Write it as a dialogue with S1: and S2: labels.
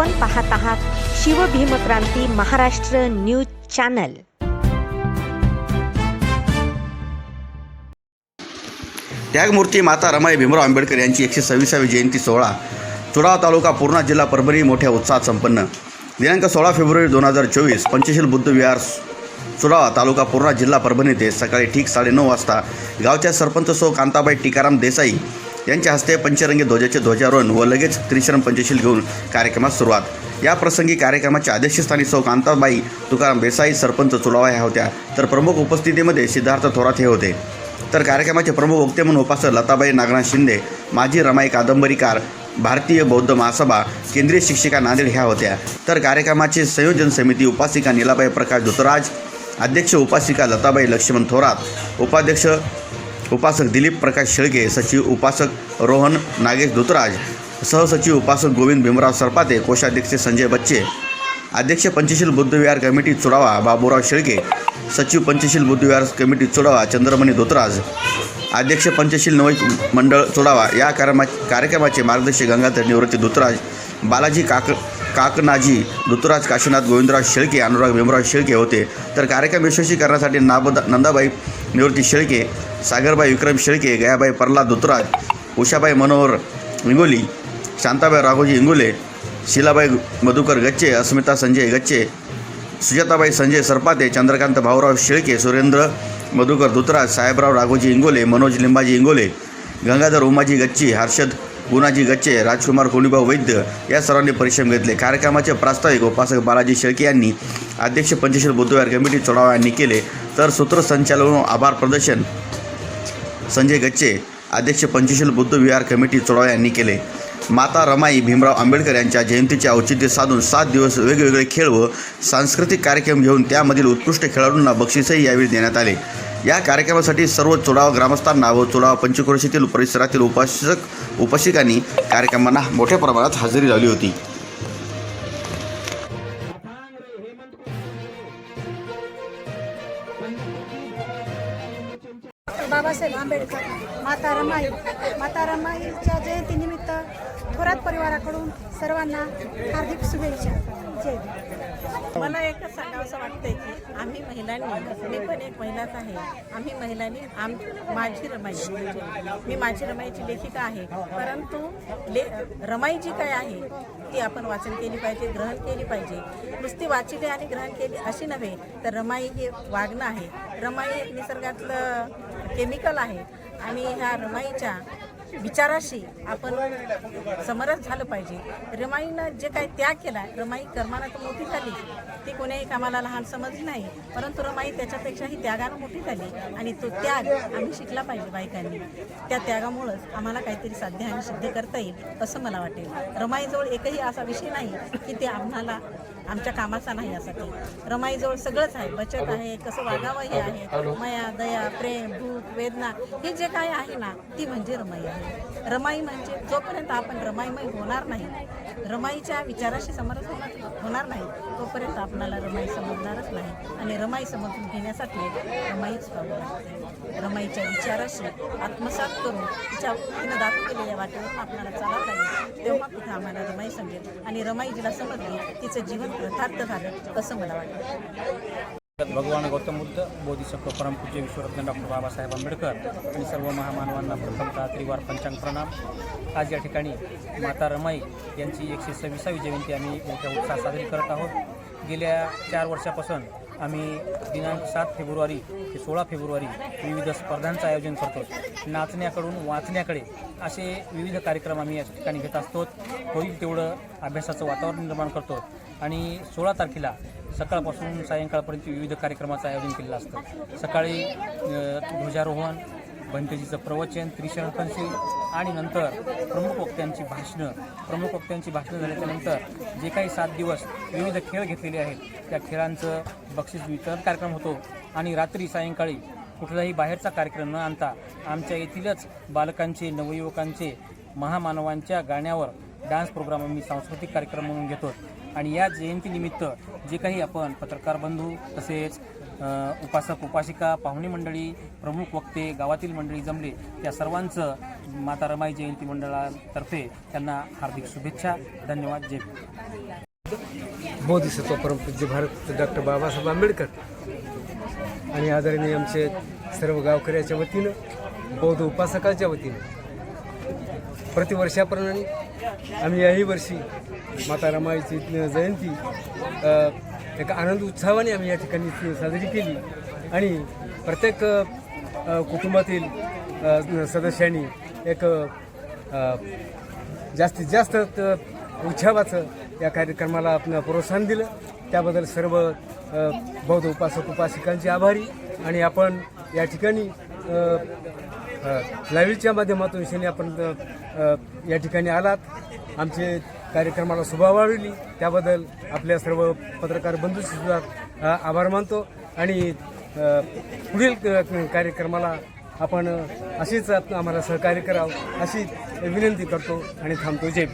S1: आपण पाहत आहात शिवभीमक्रांती महाराष्ट्र न्यूज चॅनल.
S2: त्यागमूर्ती माता रमाई भीमराव आंबेडकर यांची एकशे सव्वीसावी जयंती सोहळा चुडाव तालुका पूर्णा जिल्हा परभणी मोठ्या उत्साहात संपन्न. दिनांक सोळा फेब्रुवारी दोन हजार चोवीस पंचशील बुद्ध विहार चुडावा तालुका पूर्णा जिल्हा परभणी ते सकाळी ठीक साडेनऊ वाजता गावच्या सरपंच सो कांताबाई टिकाराम देसाई यांच्या हस्ते पंचरंगी ध्वजाचे ध्वजारोहण व लगेच त्रिशरण पंचशील घेऊन कार्यक्रमास सुरुवात. या प्रसंगी कार्यक्रमाच्या अध्यक्षस्थानी सौ कांताबाई तुकाराम देसाई सरपंच चुलावा ह्या होत्या. तर प्रमुख उपस्थितीमध्ये सिद्धार्थ थोरात हे होते. तर कार्यक्रमाचे प्रमुख वक्ते म्हणून उपासक लताबाई नागनाथ शिंदे माजी रमाई कादंबरीकार भारतीय बौद्ध महासभा केंद्रीय शिक्षिका नांदेड ह्या होत्या. तर कार्यक्रमाचे संयोजन समिती उपासिका नीलाबाई प्रकाश धुतराज अध्यक्ष उपासिका लताबाई लक्ष्मण थोरात उपाध्यक्ष उपासक दिलीप प्रकाश शेळके सचिव उपासक रोहन नागेश धुतराज सहसचिव उपासक गोविंद भीमराव सरपाते कोषाध्यक्ष संजय बच्चे अध्यक्ष पंचशील बुद्धविहार कमिटी चुडावा बाबूराव शेळके सचिव पंचशील बुद्धविहार कमिटी चुडावा चंद्रमणी धोतराज अध्यक्ष पंचशील नवैक मंडळ चुडावा या कारमा कार्यक्रमाचे मार्गदर्शक गंगाधर निवृत्ती धुतराज बालाजी काक काकनाजी ऋतुराज काशीनाथ गोविंदराज शेळके अनुराग भीमराव शेळके होते. तर कार्यक्रम यशस्वी करण्यासाठी नाबद नंदाबाई निवृत्ती शेळके सागरबाई विक्रम शेळके गयाबाई प्रल्हाद ऋतुराज उषाबाई मनोहर इंगोली शांताबाई राघोजी इंगोले शिलाबाई मधुकर गच्चे अस्मिता संजय गच्चे सुजाताबाई संजय सरपाते चंद्रकांत भाऊराव शेळके सुरेंद्र मधुकर धुतराज साहेबराव राघोजी इंगोले मनोज लिंबाजी इंगोले गंगाधर उमाजी गच्ची हर्षद गुणाजी गच्चे राजकुमार कोणीभाऊ वैद्य या सर्वांनी परिश्रम घेतले. कार्यक्रमाचे प्रास्ताविक उपासक बालाजी शेळके यांनी अध्यक्ष पंचशील बुद्धविहार कमिटी चोडावा यांनी केले. तर सूत्रसंचालन आभार प्रदर्शन संजय गच्चे अध्यक्ष पंचशील बुद्ध विहार कमिटी चोडावा यांनी केले. माता रमाई भीमराव आंबेडकर यांच्या जयंतीचे औचित्य साधून सात दिवस वेगवेगळे खेळ व सांस्कृतिक कार्यक्रम घेऊन त्यामधील उत्कृष्ट खेळाडूंना बक्षीसही यावेळी देण्यात आले. या कार्यक्रमासाठी सर्व चुडाव ग्रामस्थांना व चुडाव पंचक्रोशीतील परिसरातील उपासक उपस्थितांनी कार्यक्रमांना मोठ्या प्रमाणात हजेरी लावली होती.
S3: बाबासाहेब आंबेडकर माता रमाई माता रमाईच्या जयंतीनिमित्त थोरात परिवाराकडून सर्वांना हार्दिक शुभेच्छा. जय
S4: मला एकच सांगावंसं वाटतंय की आम्ही महिलांनी मी पण एक महिलाच आहे. आम्ही महिलांनी आम माझी रमाई. म्हणजे मी माझी रमाईची लेखिका आहे. परंतु ले रमाई जी काय आहे ती आपण वाचन केली पाहिजे ग्रहण केली पाहिजे. नुसती वाचली आणि ग्रहण केली अशी नव्हे तर रमाई हे वागणं आहे. रमाई एक निसर्गातलं केमिकल आहे. आणि ह्या रमाईच्या विचाराशी आपण समरस झालं पाहिजे. रमाईनं जे काही त्याग केला रमाई कर्मानं तर मोठी झाली. ती कोण्याही कामाला लहान समजली नाही. परंतु रमाई त्याच्यापेक्षाही त्यागानं मोठी झाली. आणि तो त्याग आम्ही शिकला पाहिजे बायकांनी. त्या त्यागामुळंच आम्हाला काहीतरी साध्य आणि सिद्ध करता येईल असं मला वाटेल. रमाईजवळ एकही असा विषय नाही की ते आम्हाला आमच्या कामाचा नाही असा ते रमाईजवळ सगळंच आहे. बचत आहे कसं वागावं हे आहे. मया दया प्रेम भूक वेदना हे जे काय आहे ना ती म्हणजे रमाई आहे. रमाई म्हणजे जोपर्यंत आपण रमाईमय होणार नाही रमाईच्या विचाराशी समरस होणार होणार नाही तोपर्यंत आपणाला रमाई समजणारच नाही. आणि रमाई समजून घेण्यासाठी रमाईच पाहू लागते. रमाईच्या विचाराशी आत्मसात करून तिच्या तिनं दाखवलेल्या वाटेवर आपल्याला चालत लागेल तेव्हा तिथं आम्हाला रमाई समजेल. आणि रमाई जिला समजली तिचं जीवन यथार्थ झालं असं मला वाटतं.
S5: भगवान गौतम बुद्ध बोधिसत्व परमपूज्य विश्वरत्न डॉक्टर बाबासाहेब आंबेडकर आणि सर्व महामानवांना प्रथमतः त्रिवार पंचांग प्रणाम. आज या ठिकाणी माता रमाई यांची एकशे सव्वीसावी जयंती आम्ही मोठ्या उत्साहात साजरी करत आहोत. गेल्या चार वर्षापासून आम्ही दिनांक सात फेब्रुवारी ते सोळा फेब्रुवारी विविध स्पर्धांचं आयोजन करतो. नाचण्याकडून वाचण्याकडे असे विविध कार्यक्रम आम्ही या ठिकाणी घेत असतो. होईल तेवढं अभ्यासाचं वातावरण निर्माण करतो. आणि सोळा तारखेला सकाळपासून सायंकाळपर्यंत विविध कार्यक्रमाचं आयोजन केलेलं असतं. सकाळी ध्वजारोहण भंतेजीचं प्रवचन त्रिशरण आणि नंतर प्रमुख वक्त्यांची भाषणं. प्रमुख वक्त्यांची भाषणं झाल्याच्यानंतर जे काही सात दिवस विविध खेळ घेतलेले आहेत त्या खेळांचं बक्षीस वितरण कार्यक्रम होतो आणि रात्री सायंकाळी कुठलाही बाहेरचा कार्यक्रम न आणता आमच्या येथीलच बालकांचे नवयुवकांचे महामानवांच्या गाण्यावर डान्स प्रोग्राम आम्ही सांस्कृतिक कार्यक्रम म्हणून घेतो. आणि या जयंतीनिमित्त जे काही आपण पत्रकार बंधू तसेच उपासक उपासिका पाहुणे मंडळी प्रमुख वक्ते गावातील मंडळी जमले त्या सर्वांचं माता रमाई जयंती मंडळातर्फे त्यांना हार्दिक शुभेच्छा धन्यवाद जय भीम.
S6: बोधिसत्व परमपूज्य भारत डॉक्टर बाबासाहेब आंबेडकर आणि आदरणीय आमचे सर्व गावकऱ्याच्या वतीनं बौद्ध उपासकाच्या वतीनं प्रतिवर्षाप्रमाणे आम्ही याही वर्षी माता रमाईची जयंती. एका आनंद उत्साहाने आम्ही या ठिकाणी साजरी केली. आणि प्रत्येक कुटुंबातील सदस्यांनी एक जास्तीत जास्त उत्सवाचं या कार्यक्रमाला आपण प्रोत्साहन दिलं. त्याबद्दल सर्व बौद्ध उपासक उपासिकांचे आभारी. आणि आपण या ठिकाणी लाईव्हच्या माध्यमातून शनी आपण या ठिकाणी आलात. आमचे कार्यक्रमाला शोभा वाढवली त्याबद्दल आपल्या सर्व पत्रकार बंधूंचे सुद्धा आभार मानतो. आणि पुढील कार्यक्रमाला आपण अशीच आम्हाला सहकार्य करावं अशी विनंती करतो आणि थांबतो. जय